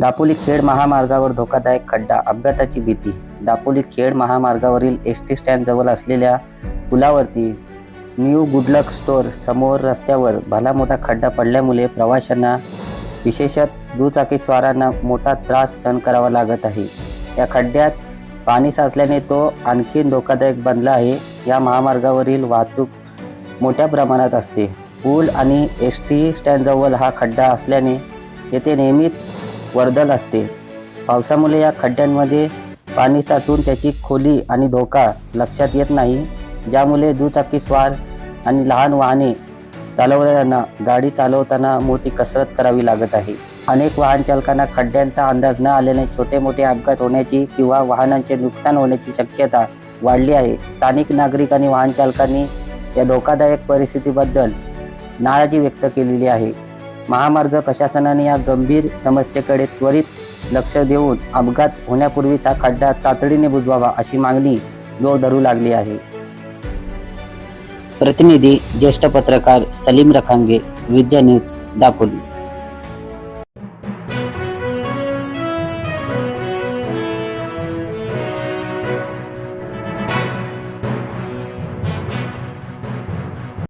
दापोली खेड महामार्गावर धोकादायक खड्डा अपघाताची भीती. दापोली खेड महामार्गावरील एस टी स्टँड जवळ असलेल्या पुलावरती न्यू गुडलक स्टोअर समोर रस्त्यावर भला मोठा खड्डा पडल्यामुळे प्रवाशांना विशेषत दुचाकीस्वारांना मोठा त्रास सहन करावा लागत आहे. या खड्ड्यात पाणी साचल्याने तो आणखीन धोकादायक बनला आहे. या महामार्गावरील वाहतूक मोठ्या प्रमाणात असते. पूल आणि एस टी स्टँडजवळ हा खड्डा असल्याने येथे नेहमीच वर्दळ असते. पावसामुळे या खड्ड्यांमध्ये पाणी साचून त्याची खोली आणि धोका लक्षात येत नाही ज्यामुळे दुचाकीस्वार आणि लहान वाहने चालवणाऱ्यांना गाडी चालवताना मोठी कसरत करावी लागत आहे. अनेक वाहन चालकांना खड्ड्यांचा अंदाज न आल्याने छोटे मोठे अपघात होण्याची किंवा वाहनांचे नुकसान होण्याची शक्यता वाढली आहे. स्थानिक नागरिक आणि वाहन चालकांनी या धोकादायक परिस्थितीबद्दल नाराजी व्यक्त केलेली आहे. महामार्ग प्रशासनाने या गंभीर समस्येकडे त्वरित लक्ष देऊन अपघात होण्यापूर्वीचा खड्डा तातडीने बुजवावा अशी मागणी जोर धरू लागली आहे. प्रतिनिधी ज्येष्ठ पत्रकार सलीम रखांगे विद्या न्यूज दापोली.